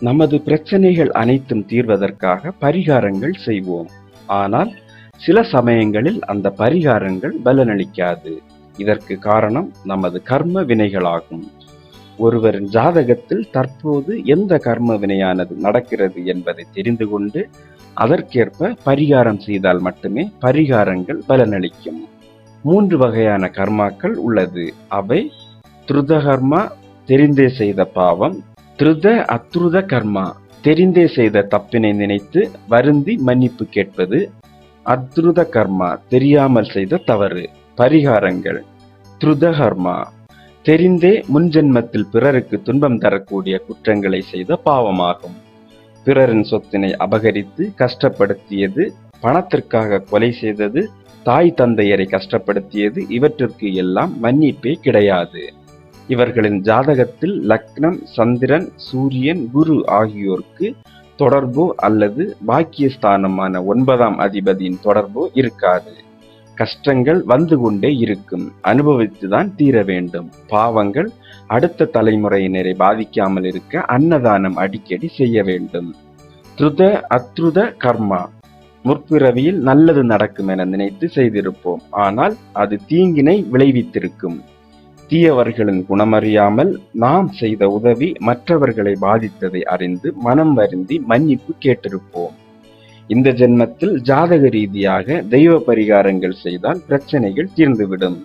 நமது பிரச்சனைகள் அனைத்தும் தீர்வதற்காக பரிகாரங்கள் செய்வோம். ஆனால் சில சமயங்களில் அந்த பரிகாரங்கள் பலனளிக்காது. இதற்கு காரணம் நமது கர்ம வினைகளாகும். ஒருவரின் ஜாதகத்தில் தற்போது எந்த கர்ம வினையானது நடக்கிறது என்பதை தெரிந்து கொண்டு அதற்கேற்ப பரிகாரம் செய்தால் மட்டுமே பரிகாரங்கள் பலனளிக்கும். மூன்று வகையான கர்மாக்கள் உள்ளது. அவை துருதகர்மா தெரிந்தே செய்த பாவம் திருத அத்ருத கர்மா. தெரிந்தே செய்த தப்பினை நினைத்து வருந்தி மன்னிப்பு கேட்பது அத்ருத கர்மா தெரியாமல் செய்த தவறு. பரிகாரங்கள். திருத கர்மா. தெரிந்தே முன்ஜென்மத்தில் பிறருக்கு துன்பம் தரக்கூடிய குற்றங்களை செய்த பாவமாகும். பிறரின் சொத்தினை அபகரித்து கஷ்டப்படுத்தியது பணத்திற்காக கொலை செய்தது தாய் தந்தையரை கஷ்டப்படுத்தியது இவற்றிற்கு எல்லாம் மன்னிப்பே கிடையாது. இவர்களின் ஜாதகத்தில் லக்னம் சந்திரன் சூரியன் குரு ஆகியோருக்கு தொடர்போ அல்லது பாக்கியஸ்தானமான ஒன்பதாம் அதிபதியின் தொடர்போ இருக்காது. கஷ்டங்கள் வந்து கொண்டே இருக்கும். அனுபவித்துதான் தீர வேண்டும். பாவங்கள் அடுத்த தலைமுறையினரை பாதிக்காமல் இருக்க அன்னதானம் அடிக்கடி செய்ய வேண்டும். திருத அத்ருத கர்மா முற்பிறவியில் நல்லது நடக்கும் என நினைத்து செய்திருப்போம். ஆனால் அது தீங்கினை விளைவித்திருக்கும். தீயவர்களின் குணமறியாமல் நாம் செய்த உதவி மற்றவர்களை பாதித்ததை அறிந்து மனம் வருந்தி மன்னிப்பு கேட்டிருப்போம். இந்த ஜென்மத்தில் ஜாதக ரீதியாக தெய்வ பரிகாரங்கள் செய்தால் பிரச்சனைகள் தீர்ந்துவிடும்.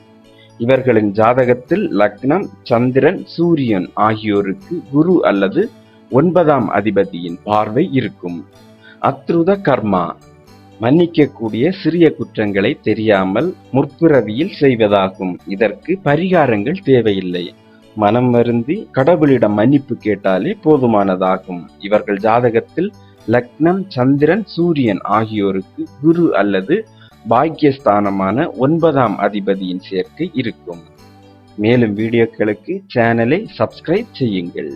இவர்களின் ஜாதகத்தில் லக்னம் சந்திரன் சூரியன் ஆகியோருக்கு குரு அல்லது ஒன்பதாம் அதிபதியின் பார்வை இருக்கும். அத்ருத கர்மா மன்னிக்கக்கூடிய சிறிய குற்றங்களை தெரியாமல் முற்பிறவியில் செய்வதாகும். இதற்கு பரிகாரங்கள் தேவையில்லை. மனம் வருந்தி கடவுளிடம் மன்னிப்பு கேட்டாலே போதுமானதாகும். இவர்கள் ஜாதகத்தில் லக்னம் சந்திரன் சூரியன் ஆகியோருக்கு குரு அல்லது பாக்கியஸ்தானமான ஒன்பதாம் அதிபதியின் சேர்க்கை இருக்கும். மேலும் வீடியோக்களுக்கு சேனலை சப்ஸ்கிரைப் செய்யுங்கள்.